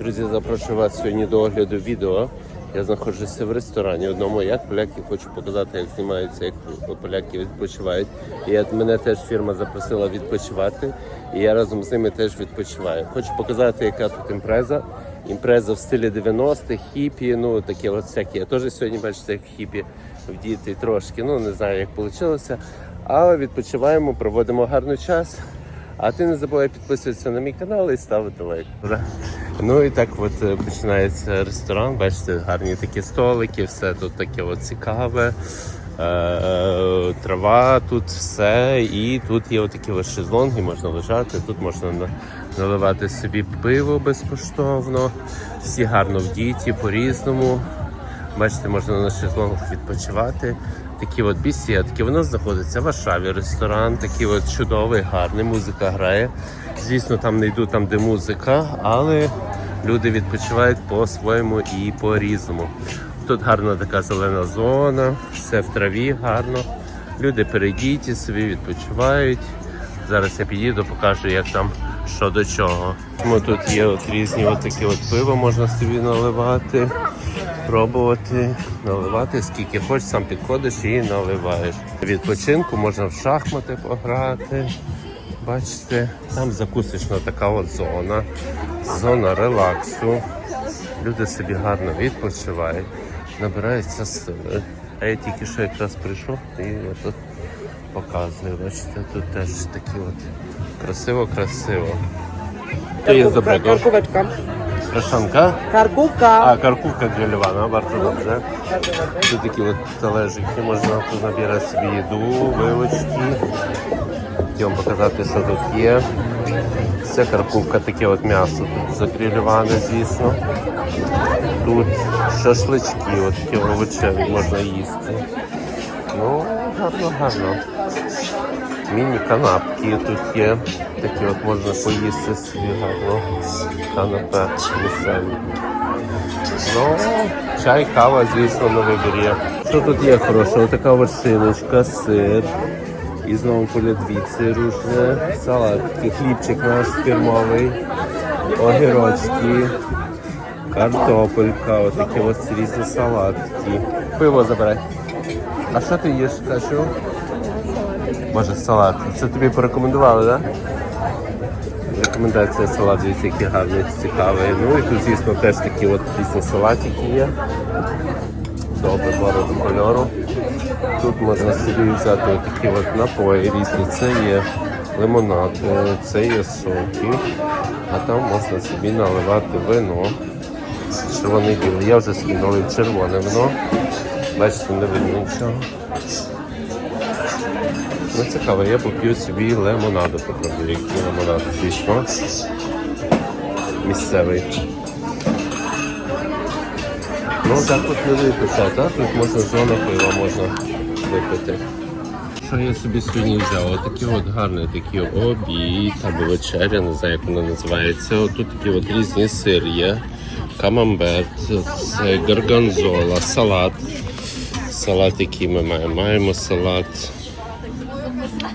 Друзі, запрошую вас сьогодні до огляду відео. Я знаходжуся в ресторані одному, як поляки хочу показати, як знімаються, як поляки відпочивають. І от мене теж фірма запросила відпочивати, і я разом з ними теж відпочиваю. Хочу показати, яка тут імпреза. Імпреза в стилі 90-х, хіпі, ну такі от всякі. Я теж сьогодні бачите, як хіпі вдіти трошки. Ну не знаю, як вийшло. Але відпочиваємо, проводимо гарний час. А ти не забувай підписуватися на мій канал і ставити лайк. Ну і так от е, починається ресторан. Бачите, гарні такі столики, все тут таке от цікаве. Е, трава, тут все. І тут є отакі ось шезлонги, можна лежати, тут можна наливати собі пиво безкоштовно. Всі гарно вдіті по-різному. Бачите, можна на шезлонгах відпочивати. Такі от бесідки. Воно знаходиться в Варшаві. Ресторан, такий от чудовий, гарний. Музика грає. Звісно, там не йду там, де музика, але люди відпочивають по-своєму і по-різному. Тут гарна така зелена зона, все в траві гарно. Люди перейдіть собі відпочивають. Зараз я підійду, покажу, як там що до чого. Тому тут є от різні такі от пиво, можна собі наливати, пробувати, наливати скільки хочеш, сам підходиш і наливаєш. Відпочинку можна в шахмати пограти. Бачите, там закусочна така от зона, зона релаксу. Люди собі гарно відпочивають, набираються сили. А я тільки що якраз прийшов і тут показую. Бачите, тут теж такі от красиво-красиво. To jest dobrego? Karkóweczka. Крашанка. Karkówka. A, karkówka grillowana, bardzo dobrze. Tu takie talerzyki, można tu nabierać sobie вилочки. Хотів вам показати, що тут є. Це каркувка, таке от м'ясо тут загрильоване, звісно. Тут шашлички, от такі овочеві можна їсти. Ну, гарно, гарно. Міні-канапки тут є. Такі от можна поїсти собі гарно. Канапе місцеві. Ну, чай, кава, звісно, на вибір є. Що тут є хорошого? Така вершиночка, сир. І знову полядвіці рушне, салат, такий хлібчик наш фірмовий, огірочки, картопелька, отакі ось різні салатки. Пиво забирай. А що ти їш, Кашу? Боже, салат. Це тобі порекомендували, так? Да? Рекомендація салат, дивіться, який гарний, цікавий. Ну і тут, звісно, теж такі от різні салатики є. Добре, барву кольору. Тут можна собі взяти такі от напої різні. Це є лимонад, е, це є соки, а там можна собі наливати вино. Червоне біле. Я вже собі налив червоне вино. Бачите, не видно нічого. Ну цікаво, я поп'ю собі лимонаду, попробую, який лимонад, звісно. Місцевий. Ну так от люди відпочать, а тут можна зона пива можна випити. Що я собі сьогодні взяв? Отакий от гарний такий обід або вечеря, не знаю, як воно називається. От тут такі от різні сир є. Камамбер, це гарганзола, салат. Салат, який ми маємо. Маємо салат,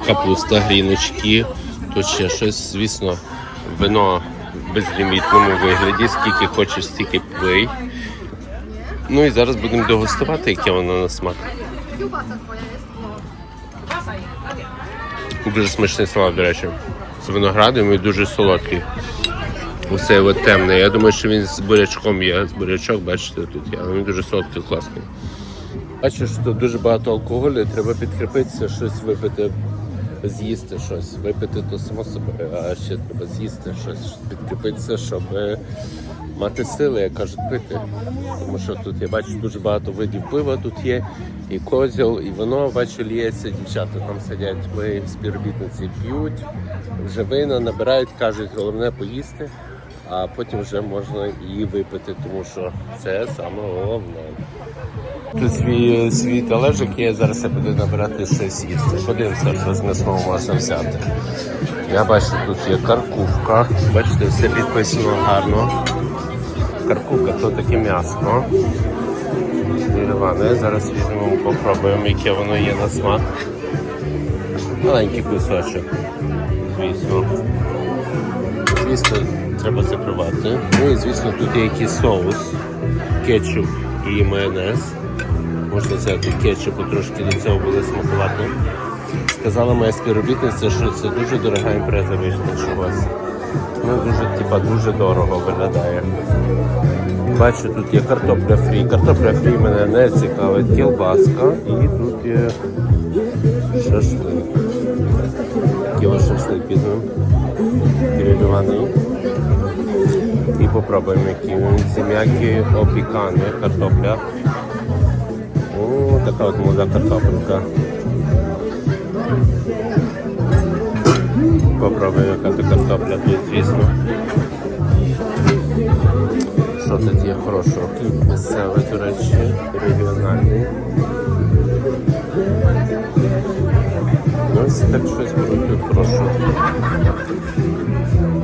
капуста, гріночки. Тут ще щось, звісно, вино в безлімітному вигляді. Скільки хочеш, стільки пий. Ну і зараз будемо дегустувати, яке воно на смак. Дуже смачний салат, до речі. З виноградом і дуже солодкий. Усе от темне. Я думаю, що він з бурячком є. З бурячок, бачите, тут є. Він дуже солодкий, класний. Бачу, що тут дуже багато алкоголю, треба підкріпитися, щось випити, з'їсти щось. Випити то само собою, а ще треба з'їсти щось, підкріпитися, щоб е, мати сили, як кажуть, пити. Тому що тут я бачу дуже багато видів пива тут є, і козіл, і вино бачу ліється, дівчата там сидять, мої співробітниці п'ють, вже вина набирають, кажуть, головне поїсти, а потім вже можна і випити, тому що це саме головне. Тут свій, свій талежик є, зараз я буду набирати щось їсти. Подивимося, що з м'ясного можна взяти. Я бачу, тут є каркувка. Бачите, все підписано гарно. Каркувка то таке м'ясо. Грильоване. Зараз візьмемо, попробуємо, яке воно є на смак. Маленький кусочок. Звісно. звісно, треба закривати. Ну і звісно, тут є якийсь соус, кетчуп і майонез. Можна взяти кетчупу трошки до цього буде смакувати. Сказала моя співробітниця, що це дуже дорога імпреза вийшла чогось. Ну дуже, типа, дуже дорого виглядає. Бачу, тут є картопля фрі. Картопля фрі мене не цікавить, кілбаска і тут є шашлик. Ваш шашлик візьмемо? Грилюваний. І попробуємо, який він. Це м'які картопля. О, така от молода картопелька. Попробуємо, яка то картопля тут, звісно. Що тут є хорошого? Хліб місцевий, до речі, регіональний. Ось так щось беруть тут.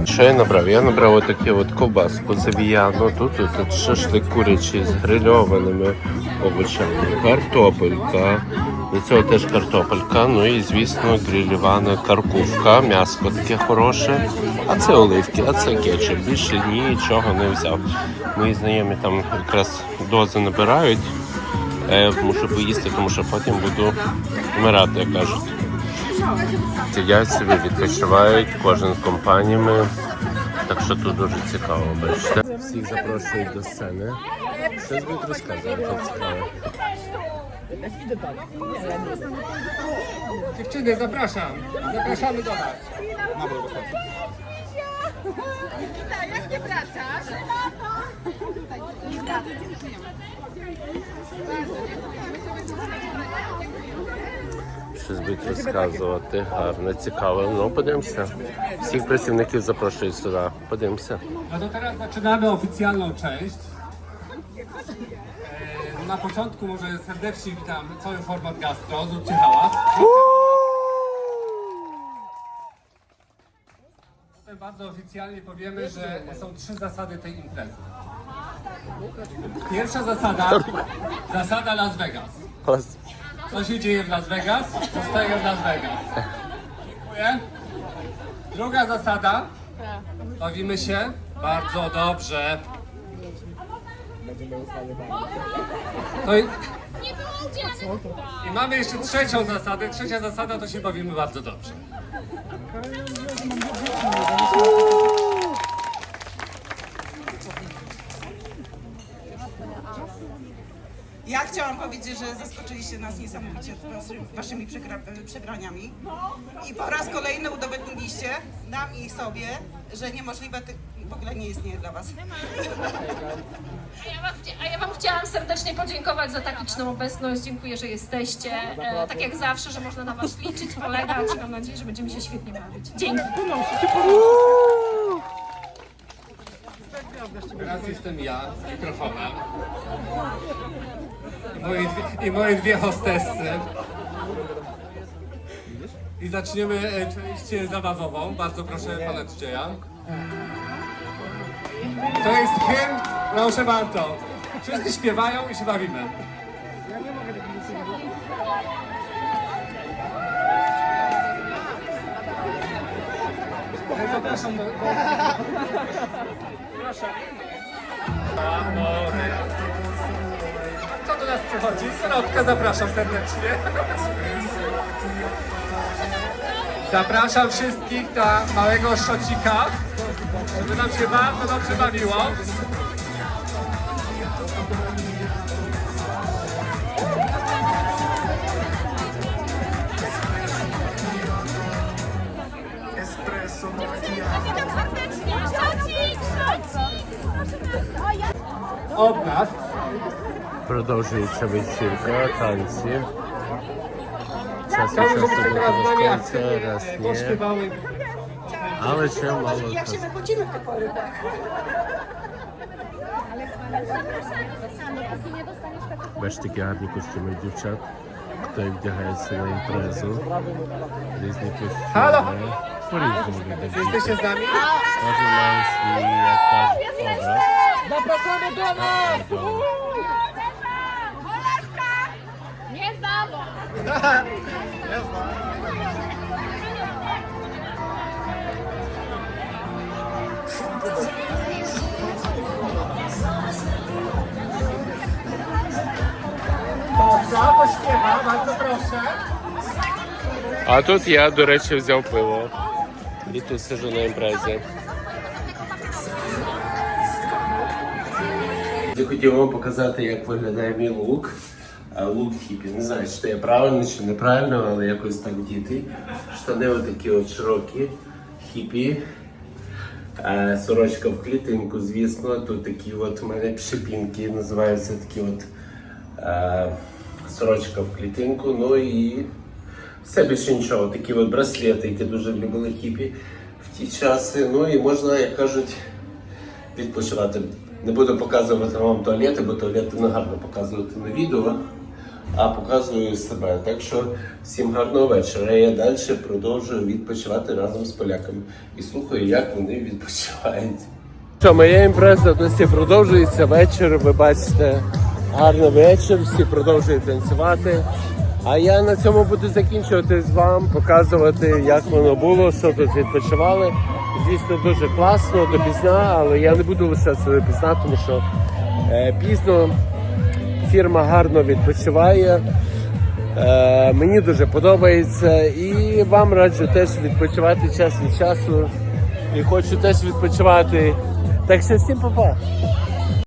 Що я набрав? Я набрав отакі от ковбаску завіяну. Тут, тут шашлик курячий з грильованими овочами, картопелька. До цього теж картопелька. Ну і звісно грильована каркувка, м'ясо таке хороше. А це оливки, а це кетчуп. Більше нічого не взяв. Мої знайомі там якраз дози набирають. А мушу поїсти, тому що потім буду вмирати, як кажуть. Сидять собі, відпочивають, кожен з компаніями. Так що тут дуже цікаво, бачите. Всіх запрошують до сцени. Щось будуть розказувати цікаве. Dziewczyny, zapraszam. Zapraszamy do nas. Jak nie wracasz? Щось будуть розказувати. Гарно, цікаво. Ну, подивимося. Всіх працівників запрошують сюди. Подивимося. No to teraz zaczynamy oficjalną część. Na początku może serdecznie witam cały format gastro. Zróbcie hałas. Potem bardzo oficjalnie powiemy, że są trzy zasady tej imprezy. Pierwsza zasada, zasada Las Vegas. Co się dzieje w Las Vegas, zostaje w Las Vegas. Dziękuję. Druga zasada. Bawimy się bardzo dobrze. No i, I mamy jeszcze trzecią zasadę. Trzecia zasada to się bawimy bardzo dobrze. Ja chciałam powiedzieć, że zaskoczyliście nas niesamowicie was- waszymi przegra- przegraniami i po raz kolejny udowodniliście nam i sobie, że niemożliwe ty- w ogóle nie istnieje dla was. A ja, wam, chcia- a ja Wam chciałam serdecznie podziękować za tak liczną obecność. Dziękuję, że jesteście. E, tak jak zawsze, że można na Was liczyć, polegać. Mam nadzieję, że będziemy się świetnie bawić. Dzięki. Teraz jestem ja z mikrofonem. I moje dwie, i moje dwie hostessy. I zaczniemy e, część zabawową. Bardzo proszę pana DJ-a. To jest hymn, proszę bardzo. Wszyscy śpiewają i się bawimy. Zapraszam do... Proszę. Nas przychodzi? Srotka, zapraszam serdecznie. Zapraszam wszystkich na małego szocika, żeby nam się bardzo dobrze bawiło. Witam serdecznie. Szocik, szocik. Od nas Продовжується вечірка, танці. Час chciałbym, від часу żebyście teraz z nami розкажеться, раз aktywnie ні. pośpiewały. Але ще мало Jak часу. się wychodzimy w tych porybach? Бачите, такі гарні костюми дівчат. Хто як вдягається на імпрезу. Різні костюми. Halo? По-різному люди. Jesteście z nami? Кожен має свій, як кажуть, образ. Zapraszamy do nas! право. А тут я, до речі, взяв пиво. І тут сижу на імпрезі. Я хотів вам показати, як виглядає мій лук. Лук хіпі. Не знаю, чи це правильно чи неправильно, але якось так діти. Штани отакі от широкі, хіпі. Сорочка в клітинку, звісно. Тут такі от у мене шипінки, називаються такі от сорочка в клітинку. Ну і все більше нічого. Такі от браслети, які дуже любили хіпі в ті часи. Ну і можна, як кажуть, відпочивати. Не буду показувати вам туалети, бо туалети не гарно показувати на відео, а показую себе. Так що всім гарного вечора. Я далі продовжую відпочивати разом з поляками і слухаю, як вони відпочивають. Що, моя імпреза досі продовжується вечір. Ви бачите, гарний вечір, всі продовжують танцювати. А я на цьому буду закінчувати з вам, показувати, як воно було, що тут відпочивали. Звісно, дуже класно до пізна, але я не буду лишатися до пізна, тому що е, пізно фірма гарно відпочиває. Е, мені дуже подобається і вам раджу теж відпочивати час від часу. І хочу теж відпочивати. Так що всім па-па!